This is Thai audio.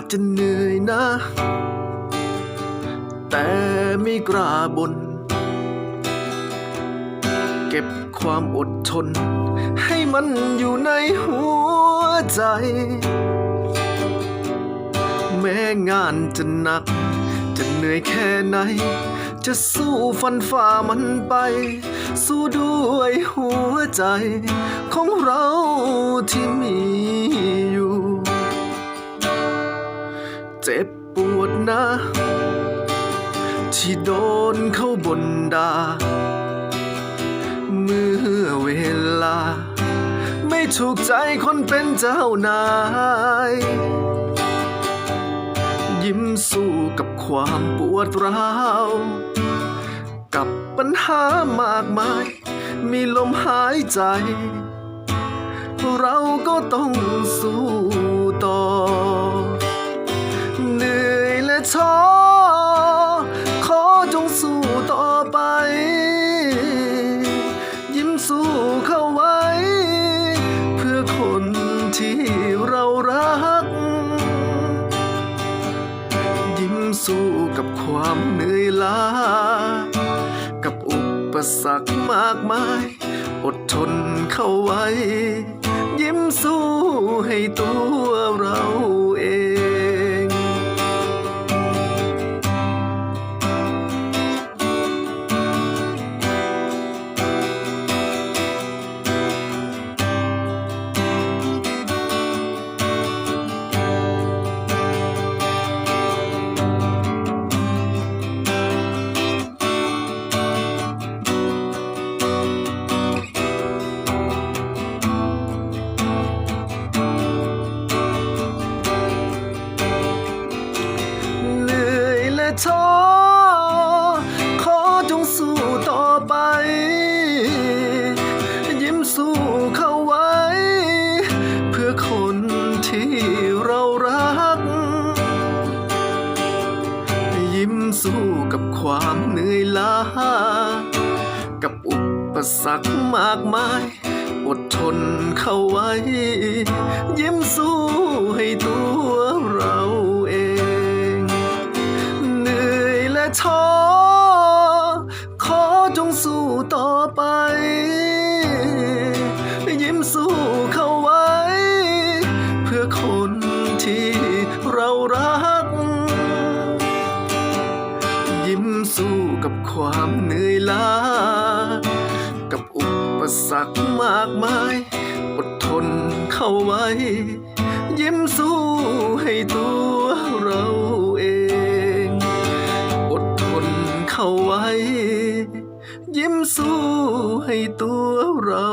อาจจะเหนื่อยนะ แต่ไม่กล้าบนเก็บความอดทน ให้มันอยู่ในหัวใจ แม้งานจะหนัก จะเหนื่อยแค่ไหน จะสู้ฟันฝ่ามันไป สู้ด้วยหัวใจ ของเราที่มีอยู่ เจ็บปวดนะ ที่โดนเข้าบนดา เมื่อเวลา ไม่ถูกใจคนเป็นเจ้านาย ยิ้มสู้กับความปวดร้าว กับปัญหามากมาย มีลมหายใจ เราก็ต้องสู้ สู้กับความเหนื่อยล้า กับอุปสรรคมากมาย อดทนเข้าไว้ ยิ้มสู้ให้ตัวเราเอง สู้กับความเหนื่อยล้า กับอุปสรรคมากมาย อดทนเข้าไว้ ยิ้มสู้ให้ตัวเราเอง เหนื่อยและท้อ ขอจงสู้ต่อไป ยิ้มสู้เข้าไว้ เพื่อคนที่ ความเหนื่อยล้า กับอุปสรรคมากมาย อดทนเข้าไว้ ยิ้มสู้ให้ตัวเราเอง อดทนเข้าไว้ ยิ้มสู้ให้ตัวเรา